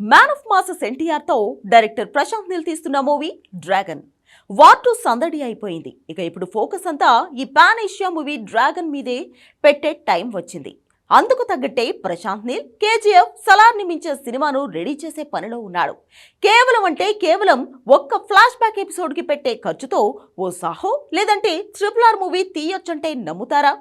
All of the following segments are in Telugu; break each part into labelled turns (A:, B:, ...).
A: మ్యాన్ ఆఫ్ మాసెస్ ఎన్టీఆర్తో డైరెక్టర్ ప్రశాంత్ నిల్ తీస్తున్న మూవీ డ్రాగన్ వార్ టూ సందడి అయిపోయింది. ఇక ఇప్పుడు ఫోకస్ అంతా ఈ పాన్ ఏషియా మూవీ డ్రాగన్ మీదే పెట్టే టైం వచ్చింది. అందుకు తగ్గట్టే ప్రశాంత్ నీల్ కేజీఎఫ్ సలార్ని మించే సినిమాను రెడీ చేసే పనిలో ఉన్నాడు. కేవలం అంటే కేవలం ఒక్క ఫ్లాష్ బ్యాక్ ఎపిసోడ్కి పెట్టే ఖర్చుతో ఓ సాహో లేదంటే ట్రిపుల్ ఆర్ మూవీ తీయొచ్చంటే నమ్ముతారా?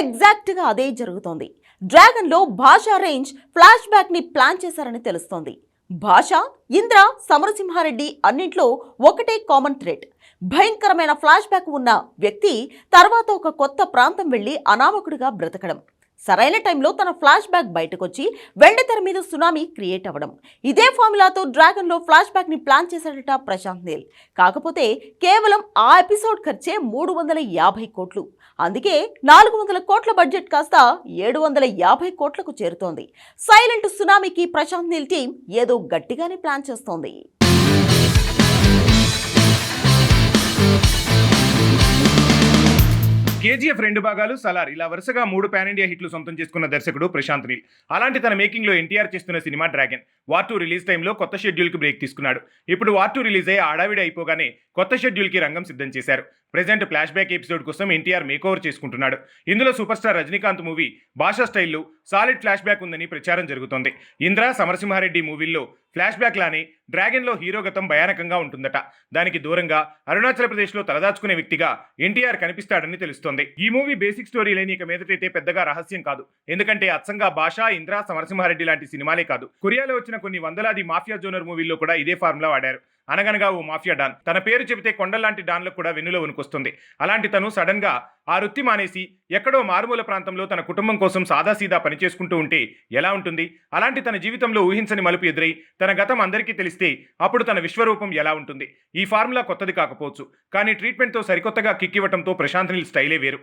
A: ఎగ్జాక్ట్గా అదే జరుగుతోంది. డ్రాగన్లో భాషా రేంజ్ ఫ్లాష్ బ్యాక్ని ప్లాన్ చేశారని తెలుస్తోంది. భాష ఇంద్ర సమరసింహారెడ్డి అన్నింట్లో ఒకటే కామన్ థ్రెడ్ భయంకరమైన ఫ్లాష్ బ్యాక్ ఉన్న వ్యక్తి తర్వాత ఒక కొత్త ప్రాంతం వెళ్ళి అనామకుడిగా బ్రతకడం. సరైన టైంలో తన ఫ్లాష్ బ్యాక్ బయటకొచ్చి వెండితెర మీద సునామీ క్రియేట్ అవ్వడం. ఇదే ఫార్ములాతో డ్రాగన్లో ఫ్లాష్ బ్యాక్ని ప్లాన్ చేశాడట ప్రశాంత్ నీల్. కాకపోతే కేవలం ఆ ఎపిసోడ్ ఖర్చే మూడు వందల యాభై కోట్లు. అందుకే నాలుగు వందల కోట్ల బడ్జెట్ కాస్త ఏడు వందల యాభై కోట్లకు చేరుతోంది. సైలెంట్ సునామీకి ప్రశాంత్ నీల్ టీం ఏదో గట్టిగానే ప్లాన్ చేస్తోంది.
B: కేజీఎఫ్ రెండు భాగాలు సలార్. ఇలా వరుసగా మూడు పాన్ ఇండియా హిట్లు సొంతం చేసుకున్న దర్శకుడు ప్రశాంత్ నీల్. అలాంటి తన మేకింగ్లో ఎన్టీఆర్ చేస్తున్న cinema dragon. War two release టైంలో కొత్త షెడ్యూల్కి బ్రేక్ తీసుకున్నాడు. ఇప్పుడు వార్ టూ రిలీజ్ అయ్యి ఆడావిడి అయిపోగానే కొత్త షెడ్యూల్కి రంగం సిద్ధం చేశారు. ప్రజెంట్ ఫ్లాష్ బ్యాక్ ఎపిసోడ్ కోసం ఎన్టీఆర్ మేకోవర్ చేసుకుంటున్నాడు. ఇందులో సూపర్ స్టార్ రజనీకాంత్ మూవీ భాషా స్టైల్లో సాలిడ్ ఫ్లాష్ బ్యాక్ ఉందని ప్రచారం జరుగుతోంది. ఇంద్ర సమరసింహారెడ్డి మూవీల్లో ఫ్లాష్ బ్యాక్ లానే డ్రాగన్లో హీరోగతం హీరో గతం భయానకంగా ఉంటుందట. దానికి దూరంగా అరుణాచల్ ప్రదేశ్లో తలదాచుకునే వ్యక్తిగా ఎన్టీఆర్ కనిపిస్తాడని తెలుస్తోంది. ఈ మూవీ బేసిక్ స్టోరీ లేని ఇక మీదటైతే పెద్దగా రహస్యం కాదు. ఎందుకంటే అచ్చంగా భాష ఇంద్ర సమరసింహారెడ్డి లాంటి సినిమాలే కాదు. కొరియాలో వచ్చిన కొన్ని వందలాది మాఫియా జోనర్ మూవీల్లో కూడా ఇదే ఫార్ములా వాడారు. అనగనగా ఓ మాఫియా డాన్. తన పేరు చెబితే కొండలాంటి డాన్లకు కూడా వెన్నులో వణుకొస్తుంది. అలాంటి తను సడన్గా ఆ వృత్తి మానేసి ఎక్కడో మారుమూల ప్రాంతంలో తన కుటుంబం కోసం సాదాసీదా పనిచేసుకుంటూ ఉంటే ఎలా ఉంటుంది? అలాంటి తన జీవితంలో ఊహించని మలుపు ఎదురై తన గతం అందరికీ తెలిస్తే అప్పుడు తన విశ్వరూపం ఎలా ఉంటుంది? ఈ ఫార్ములా కొత్తది కాకపోవచ్చు. కానీ ట్రీట్మెంట్తో సరికొత్తగా కిక్ ఇవ్వటంతో ప్రశాంత్ నీల్ స్టైలే వేరు.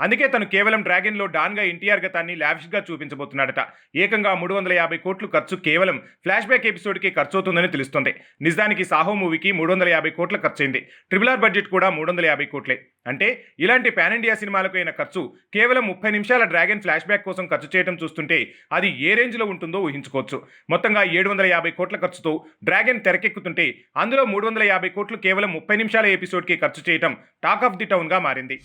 B: అందుకే తను కేవలం డ్రాగన్లో డాన్గా ఎన్టీఆర్ గతాన్ని లావిష్గా చూపించబోతున్నాడట. ఏకంగా మూడు వందల యాభై కోట్లు ఖర్చు కేవలం ఫ్లాష్ బ్యాక్ ఎపిసోడ్కి ఖర్చు అవుతుందని తెలుస్తోంది. నిజానికి సాహో మూవీకి మూడు వందల యాభై కోట్ల ఖర్చయింది. ట్రిపుల్ ఆర్ బడ్జెట్ కూడా మూడు వందల యాభై కోట్లే. అంటే ఇలాంటి పాన్ ఇండియా సినిమాలకు అయిన ఖర్చు కేవలం ముప్పై నిమిషాల డ్రాగన్ ఫ్లాష్ బ్యాక్ కోసం ఖర్చు చేయడం చూస్తుంటే అది ఏ రేంజ్లో ఉంటుందో ఊహించుకోవచ్చు. మొత్తంగా ఏడు వందల యాభై కోట్ల ఖర్చుతో డ్రాగన్ తెరకెక్కుతుంటే అందులో మూడు వందల యాభై కోట్లు కేవలం ముప్పై నిమిషాల ఎపిసోడ్కి ఖర్చు చేయడం టాక్ ఆఫ్ ది టౌన్గా మారింది.